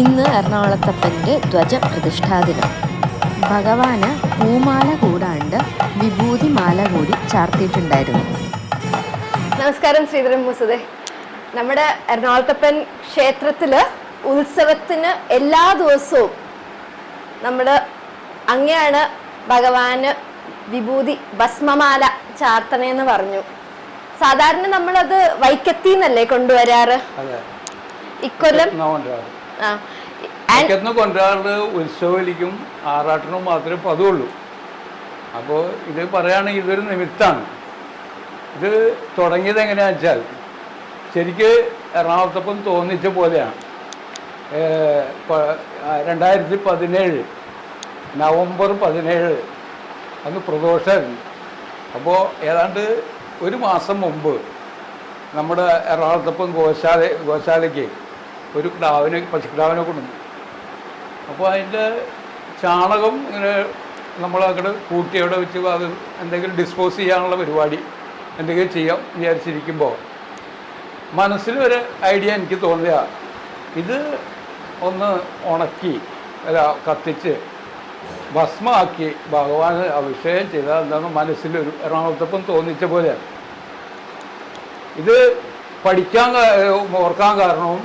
ഇന്ന് എറണാകുളത്തപ്പന്റെ ധ്വജപ്രതിഷ്ഠാ ദിനം ഭഗവാന് പൂമാല കൂടാണ്ട് വിഭൂതി മാല കൂടി ചാർത്തിയിട്ടുണ്ടായിരുന്നു. നമസ്കാരം ശ്രീധരൻ മൂസദേ നമ്മുടെ എറണാകുളത്തപ്പൻ ക്ഷേത്രത്തിൽ ഉത്സവത്തിന് എല്ലാ ദിവസവും നമ്മൾ അങ്ങയാണ് ഭഗവാന് വിഭൂതി ഭസ്മമാല ചാർത്തണേന്ന് പറഞ്ഞു. സാധാരണ നമ്മളത് വൈക്കത്തിന്നല്ലേ കൊണ്ടുവരാറ്? ഇക്കൊല്ലം എന്നാ കൊണ്ടുവരാറ് ആ. ആൻ- തെക്കന്ന് കൊണ്ടുവരാറ് ഉത്സവലിക്കും ആറാട്ടിനും മാത്രമേ പതുള്ളൂ അപ്പോൾ ഇത് പറയുകയാണെങ്കിൽ ഇതൊരു നിമിത്താണ് ഇത് തുടങ്ങിയത് എങ്ങനെയാണെന്ന് വെച്ചാൽ ശരിക്ക് എറണാകുളത്തപ്പം തോന്നിച്ച പോലെയാണ്. രണ്ടായിരത്തി പതിനേഴ് നവംബർ പതിനേഴ് അന്ന് പ്രദോഷമായിരുന്നു. അപ്പോൾ ഏതാണ്ട് ഒരു മാസം മുമ്പ് നമ്മുടെ എറണാകുളത്തപ്പം ഗോശാല ഗോശാലയ്ക്ക് ഒരു കിടാവിനെ പശുക്കിടാവിനെ കൊണ്ടുവന്നു. അപ്പോൾ അതിന്റെ ചാണകം ഇങ്ങനെ നമ്മൾ അങ്ങോട്ട് കൂട്ടി അവിടെ വെച്ച് അത് എന്തെങ്കിലും ഡിസ്പോസ് ചെയ്യാനുള്ള പരിപാടി എന്തെങ്കിലും ചെയ്യാം വിചാരിച്ചിരിക്കുമ്പോൾ മനസ്സിൽ ഒരു ഐഡിയ എനിക്ക് തോന്നിയ ഇത് ഒന്ന് ഉണക്കി അല്ല കത്തിച്ച് ഭസ്മമാക്കി ഭഗവാന് അഭിഷേകം ചെയ്താൽ എന്താണ് മനസ്സിലൊരു എറണാകുളത്തപ്പം തോന്നിച്ച പോലെയാണ് ഇത് പഠിക്കാൻ ഓർക്കാൻ കാരണവും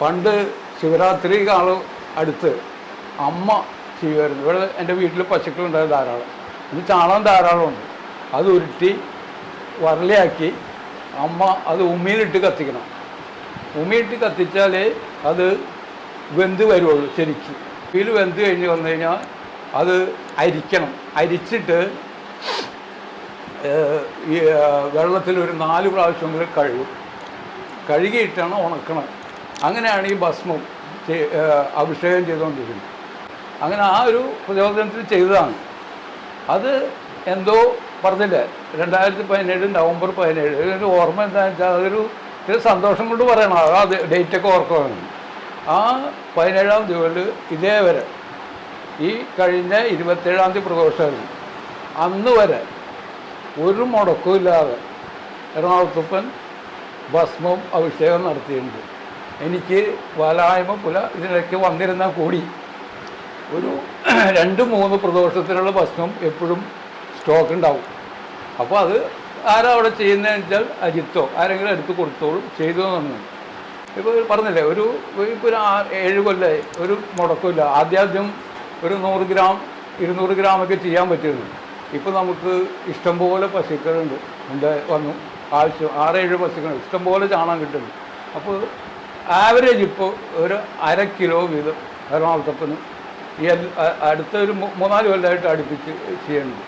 പണ്ട് ശിവരാത്രി കാല അടുത്ത് അമ്മ ചെയ്യുമായിരുന്നു. ഇവിടെ എന്റെ വീട്ടിൽ പശുക്കളുണ്ടായ ധാരാളം. ഇത് ചാണകം ധാരാളമുണ്ട്. അത് ഉരുട്ടി വരളിയാക്കി അമ്മ അത് ഉമ്മിയിലിട്ട് കത്തിക്കണം. ഉമ്മിയിട്ട് കത്തിച്ചാലേ അത് വെന്ത് വരുള്ളൂ ശരിക്ക്. ഇതിൽ വെന്ത് കഴിഞ്ഞ് വന്നു കഴിഞ്ഞാൽ അത് അരിക്കണം. അരിച്ചിട്ട് വെള്ളത്തിൽ ഒരു നാല് പ്രാവശ്യമെങ്കിലും കഴുകും. കഴുകിയിട്ടാണ് ഉണക്കണം അങ്ങനെയാണ് ഈ ഭസ്മം അഭിഷേകം ചെയ്തുകൊണ്ടിരിക്കുന്നത്. അങ്ങനെ ആ ഒരു പ്രചോദനത്തിൽ ചെയ്തതാണ്. അത് എന്തോ പറഞ്ഞില്ല? രണ്ടായിരത്തി പതിനേഴ് നവംബർ പതിനേഴ്. ഒരു ഓർമ്മ എന്താണെന്ന് വെച്ചാൽ അതൊരു ഒരു സന്തോഷം കൊണ്ട് പറയണം. അത് ഡേറ്റൊക്കെ ഓർക്കണം ആ പതിനേഴാം തീയതി ഇതേവരെ ഈ കഴിഞ്ഞ ഇരുപത്തേഴാം തീയതി പ്രദോഷമായിരുന്നു അന്ന് വരെ ഒരു മുടക്കവും ഇല്ലാതെ എറണാകുളത്തപ്പൻ ഭസ്മം അഭിഷേകം നടത്തിയിട്ടുണ്ട്. എനിക്ക് വാലായ്മ പുല ഇതിനൊക്കെ വന്നിരുന്നാൽ കൂടി. ഒരു രണ്ട് മൂന്ന് പ്രദോഷത്തിലുള്ള ഭക്ഷണം എപ്പോഴും സ്റ്റോക്ക് ഉണ്ടാവും. അപ്പോൾ അത് ആരാ അവിടെ ചെയ്യുന്നതെന്ന് വെച്ചാൽ അജിത്തോ. ആരെങ്കിലും എടുത്ത് കൊടുത്തോളും ചെയ്തു തന്നു ഇപ്പോൾ പറഞ്ഞില്ലേ ഒരു ഇപ്പോൾ ഒരു ഏഴ് കൊല്ലമായി ഒരു മുടക്കമില്ല. ആദ്യാദ്യം ഒരു നൂറ് ഗ്രാം ഇരുന്നൂറ് ഗ്രാമൊക്കെ ചെയ്യാൻ പറ്റുന്നു ഇപ്പോൾ നമുക്ക് ഇഷ്ടംപോലെ പശുക്കളുണ്ട്. ഉണ്ട് വന്നു. ആവശ്യം ആറേഴ് പശുക്കൾ ഇഷ്ടംപോലെ ചാണകം കിട്ടുന്നു അപ്പോൾ ആവറേജ് ഇപ്പോൾ ഒരു അര കിലോ വീതം എറണാകുളത്തപ്പനും. ഈ അടുത്ത ഒരു മൂന്നാൽ കൊല്ലമായിട്ട് അടുപ്പിച്ച് ചെയ്യുന്നുണ്ട്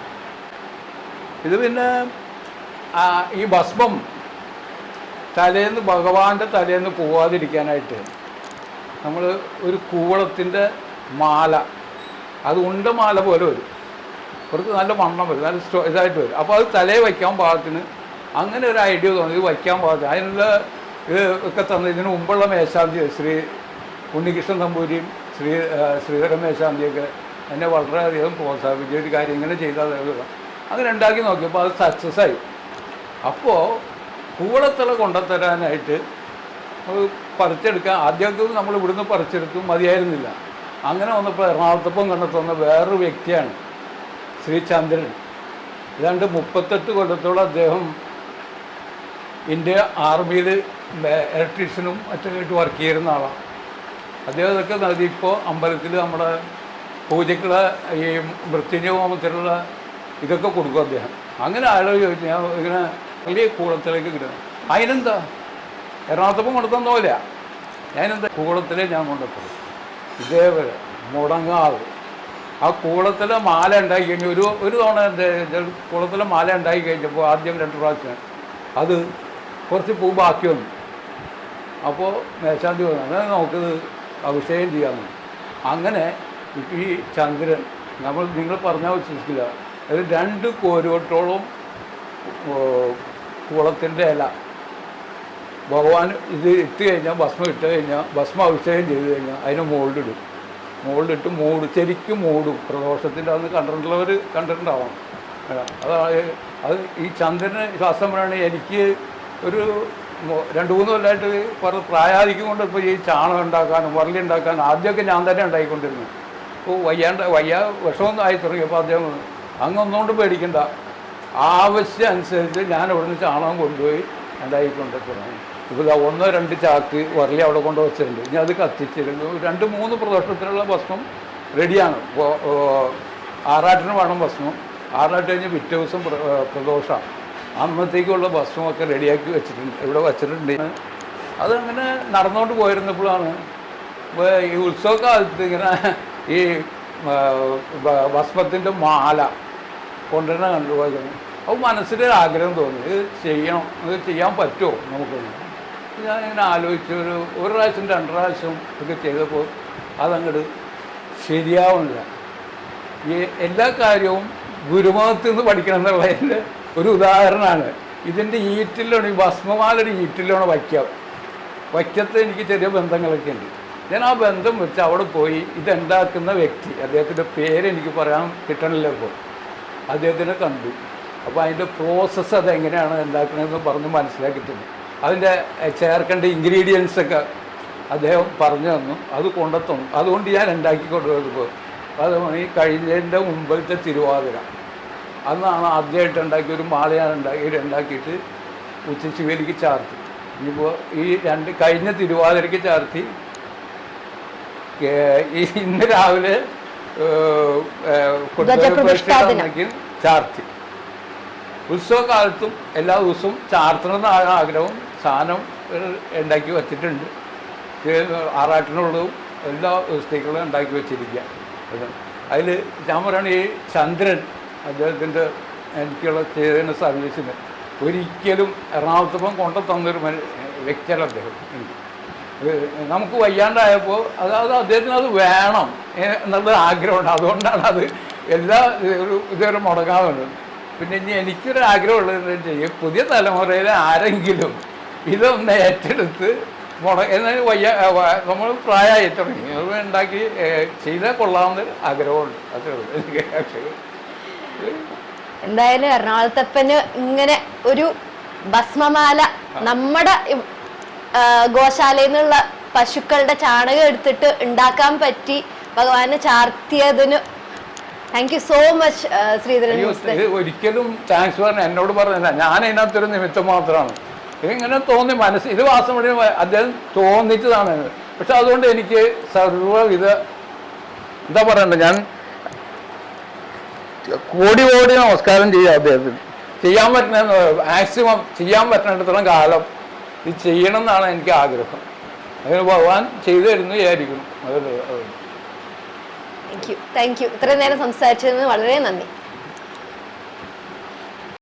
ഇത് പിന്നെ ഈ ഭസ്മം തലേന്ന് ഭഗവാന്റെ തലേന്ന് പോവാതിരിക്കാനായിട്ട് നമ്മൾ ഒരു കൂവളത്തിന്റെ മാല. അത് ഉണ്ട മാല പോലെ വരും. കുറച്ച് നല്ല വണ്ണം വരും നല്ല ഇതായിട്ട് വരും. അപ്പോൾ അത് തലേ വയ്ക്കാൻ പാകത്തിന് അങ്ങനെ ഒരു ഐഡിയ തോന്നി ഇത് വയ്ക്കാൻ പാകത്തിന്. അതിനുള്ള ഇത് ഒക്കെ തന്ന ഇതിന് മുമ്പുള്ള മേശാന്തി ശ്രീ ഉണ്ണികൃഷ്ണൻ നമ്പൂരിയും ശ്രീ ശ്രീധരൻ മേശാന്തിയൊക്കെ എന്നെ വളരെയധികം പ്രോത്സാഹിപ്പിച്ച ഒരു കാര്യം ഇങ്ങനെ ചെയ്താൽ അങ്ങനെ ഉണ്ടാക്കി നോക്കിയപ്പോൾ അത് സക്സസ് ആയി. അപ്പോൾ കൂടത്തിള കൊണ്ടുത്തരാനായിട്ട് പറിച്ചെടുക്കാൻ ആദ്യമൊക്കെ നമ്മൾ ഇവിടുന്ന് പറിച്ചെടുത്തു മതിയായിരുന്നില്ല. അങ്ങനെ വന്നപ്പോൾ എറണാകുളത്തപ്പം കണ്ടെത്തുന്ന വേറൊരു വ്യക്തിയാണ് ശ്രീ ചന്ദ്രൻ. ഏതാണ്ട് മുപ്പത്തെട്ട് കൊല്ലത്തോളം അദ്ദേഹം ഇന്ത്യ ആർമിയിൽ ഇലക്ട്രീഷ്യനും മറ്റൊക്കെ വർക്ക് ചെയ്യുന്ന ആളാണ്. അദ്ദേഹം ഇതൊക്കെ നൽകി. ഇപ്പോൾ അമ്പലത്തിൽ നമ്മുടെ പൂജയ്ക്കുള്ള ഈ മൃത്യുഞ്ജയ ഹോമത്തിലുള്ള ഇതൊക്കെ കൊടുക്കും അദ്ദേഹം. അങ്ങനെ ആരോ ചോദിച്ചു. ഞാൻ ഇങ്ങനെ വലിയ കൂടത്തിലേക്ക് കിട്ടുന്നു അതിനെന്താ? എറണാകുളത്തപ്പം കൊണ്ടുതന്ന പോലെ ഞാനെന്താ? കൂടത്തിലേ ഞാൻ കൊണ്ടെത്തുള്ളൂ ഇതേപോലെ മുടങ്ങാതെ. ആ കൂളത്തിലെ മാല ഉണ്ടാക്കി കഴിഞ്ഞു. ഒരു ഒരു തവണ എന്റെ കൂളത്തിലെ മാല ഉണ്ടാക്കി കഴിഞ്ഞപ്പോൾ ആദ്യം രണ്ട് പ്രാവശ്യം അത് കുറച്ച് പൂ ബാക്കി വന്നു. അപ്പോൾ മേശാന്തി വന്നു അങ്ങനെ നമുക്കിത് അഭിഷേകം ചെയ്യാമെന്ന് അങ്ങനെ ഈ ചന്ദ്രൻ നമ്മൾ നിങ്ങൾ പറഞ്ഞാൽ വിശ്വസിക്കില്ല. അതിൽ രണ്ട് കോരുവട്ടോളം കുളത്തിന്റെ ഇല. ഭഗവാൻ ഇത് ഇട്ട് കഴിഞ്ഞാൽ ഭസ്മം ഇട്ട് കഴിഞ്ഞാൽ ഭസ്മം അഭിഷേകം ചെയ്ത് കഴിഞ്ഞാൽ അതിന് മുകളിലിടും മുകളിലിട്ട് മൂടും ശരിക്കും മൂടും. പ്രദോഷത്തിന്റെ അന്ന് കണ്ടിട്ടുള്ളവർ കണ്ടിട്ടുണ്ടാവണം. അതാണ് അത് ഈ ചന്ദ്രന് ശ്വാസം പറയുകയാണെങ്കിൽ എനിക്ക് ഒരു രണ്ട് മൂന്ന് കൊല്ലമായിട്ട് കുറേ പ്രായാധിക്യം കൊണ്ട് ഇപ്പോൾ ഈ ചാണകം ഉണ്ടാക്കാനും വറലി ഉണ്ടാക്കാനും ആദ്യമൊക്കെ ഞാൻ തന്നെ ഉണ്ടായിക്കൊണ്ടിരുന്നു. ഇപ്പോൾ വയ്യാണ്ട് വയ്യ വിഷമൊന്നും ആയി തുടങ്ങിയപ്പോൾ അദ്ദേഹം അങ്ങ് ഒന്നുകൊണ്ട് പേടിക്കണ്ട. ആവശ്യം അനുസരിച്ച് ഞാൻ അവിടെ നിന്ന് ചാണകം കൊണ്ടുപോയി ഉണ്ടായിക്കൊണ്ട് തുടങ്ങി. ഇപ്പോൾ ഒന്നോ രണ്ട് ചാക്ക് വറലി അവിടെ കൊണ്ട് വെച്ചിട്ടുണ്ട്. ഇനി അത് കത്തിച്ചിരുന്നു രണ്ട് മൂന്ന് പ്രദോഷത്തിലുള്ള ഭസ്മം റെഡിയാണ്. ആറാട്ടിന് വേണം ഭസ്മം ആറാട്ട് കഴിഞ്ഞ് പിറ്റേ ദിവസം പ്ര- പ്രദോഷമാണ് അന്നത്തേക്കുള്ള ഭക്ഷണമൊക്കെ റെഡിയാക്കി വെച്ചിട്ടുണ്ട്. ഇവിടെ വെച്ചിട്ടുണ്ട്. അതങ്ങനെ നടന്നുകൊണ്ട് പോയിരുന്നപ്പോഴാണ് ഈ ഉത്സവകാലത്ത് ഇങ്ങനെ ഈ ഭസ്മത്തിന്റെ മാല കൊണ്ടുവരണ കണ്ടുപോയത് അപ്പോൾ മനസ്സിലൊരു ആഗ്രഹം തോന്നി. ഇത് ചെയ്യണം ഇത് ചെയ്യാൻ പറ്റുമോ നമുക്ക്? ഞാൻ ഇങ്ങനെ ആലോചിച്ച് ഒരു ഒരു പ്രാവശ്യം രണ്ട് പ്രാവശ്യം ഒക്കെ ചെയ്തപ്പോൾ അതങ്ങോട്ട് ശരിയാവുന്നില്ല. ഈ എല്ലാ കാര്യവും ഗുരുമുഖത്ത് നിന്ന് പഠിക്കണം എന്നുള്ളതിന്റെ ഒരു ഉദാഹരണമാണ്. ഇതിന്റെ ഈറ്റിലാണ് ഈ ഭസ്മമാലയുടെ ഈറ്റിലാണ് വയ്ക്കാം വയ്ക്കത്ത് എനിക്ക് ചെറിയ ബന്ധങ്ങളൊക്കെ ഉണ്ട്. ഞാൻ ആ ബന്ധം വെച്ച് അവിടെ പോയി ഇതുണ്ടാക്കുന്ന വ്യക്തി അദ്ദേഹത്തിന്റെ പേര് എനിക്ക് പറയാൻ കിട്ടണില്ല ഇപ്പോൾ. അദ്ദേഹത്തിനെ കണ്ടു. അപ്പോൾ അതിന്റെ പ്രോസസ്സ് അതെങ്ങനെയാണ് ഉണ്ടാക്കണമെന്ന് പറഞ്ഞ് മനസ്സിലാക്കിയിട്ടുണ്ട്. അതിന്റെ ചേർക്കേണ്ട ഇൻഗ്രീഡിയൻസ് ഒക്കെ അദ്ദേഹം പറഞ്ഞു തന്നു. അത് കൊണ്ടെത്തുന്നു. അതുകൊണ്ട് ഞാൻ ഉണ്ടാക്കി കൊണ്ടുപോയപ്പോൾ അത് ഈ കഴിഞ്ഞതിന്റെ മുമ്പത്തെ തിരുവാതിര. അന്നാണ് ആദ്യമായിട്ട് ഉണ്ടാക്കിയ ഒരു മാളയാൻ ഉണ്ടാക്കി ഉണ്ടാക്കിയിട്ട് ഉച്ചശിവേലിക്ക് ചാർത്തി. ഇനിയിപ്പോൾ ഈ രണ്ട് കഴിഞ്ഞ തിരുവാതിരയ്ക്ക് ചാർത്തി. ഈ ഇന്ന് രാവിലെ ചാർത്തി. ഉത്സവകാലത്തും എല്ലാ ദിവസവും ചാർത്തണമെന്നാണ് ആഗ്രഹം സാധനം ഉണ്ടാക്കി വച്ചിട്ടുണ്ട്. ആറാട്ടിനുള്ളതും എല്ലാ ദിവസത്തേക്കുള്ള ഉണ്ടാക്കി വെച്ചിരിക്കുക. അതിൽ ഞാൻ പറയുകയാണ് ഈ ചന്ദ്രൻ അദ്ദേഹത്തിന്റെ എനിക്കുള്ള ചെയ്തതിന് സർവീസിന് ഒരിക്കലും എറണാകുളത്തപ്പം കൊണ്ടു തന്നൊരു വ്യക്തിയല്ല അദ്ദേഹം. നമുക്ക് വയ്യാണ്ടായപ്പോൾ അത് അത് അദ്ദേഹത്തിന് അത് വേണം എന്നുള്ള ആഗ്രഹമുണ്ട്. അതുകൊണ്ടാണ് അത് എല്ലാ ഒരു ഇതുവരെ മുടങ്ങാറുണ്ട് പിന്നെ ഇനി എനിക്കൊരു ആഗ്രഹമുള്ളത് ചെയ്യും പുതിയ തലമുറയിലെ ആരെങ്കിലും ഇതൊന്ന് ഏറ്റെടുത്ത് മുട എന്നാൽ വയ്യ നമ്മൾ പ്രായമായി തുടങ്ങി. അത് ഉണ്ടാക്കി ചെയ്താൽ കൊള്ളാമെന്ന് ആഗ്രഹമുണ്ട്. അത്രേ ഉള്ളൂ. എന്തായാലും എറണാകുളത്തപ്പന് ഇങ്ങനെ ഒരു ഭസ്മമാല നമ്മുടെ ഗോശാലയിൽ നിന്നുള്ള പശുക്കളുടെ ചാണകം എടുത്തിട്ട് ഉണ്ടാക്കാൻ പറ്റി. ഭഗവാനെ ചാർത്തിയതിന് thank you so much Sreedharan ഒരിക്കലും താങ്ക്സ് പറഞ്ഞ എന്നോട് പറഞ്ഞില്ല. ഞാൻ അതിനകത്തൊരു നിമിത്തം മാത്രമാണ്. ഇങ്ങനെ തോന്നി മനസ്സ് ഇത് വാസം വഴി അദ്ദേഹം തോന്നിച്ചതാണ്. പക്ഷെ അതുകൊണ്ട് എനിക്ക് സർവവിധ എന്താ പറയണ്ടേ ഞാൻ കോടി കോടി നമസ്കാരം ചെയ്യാം അദ്ദേഹത്തിന്. ചെയ്യാൻ പറ്റുന്ന മാക്സിമം ചെയ്യാൻ പറ്റുന്നിടത്തോളം കാലം ഇത് ചെയ്യണം എന്നാണ് എനിക്ക് ആഗ്രഹം. അതിന് ഭഗവാൻ ചെയ്തു തരുന്നു വിചാരിക്കുന്നു. അതല്ലേ അത് താങ്ക് യു താങ്ക് യു ഇത്രയും നേരം സംസാരിച്ചതിന് വളരെ നന്ദി.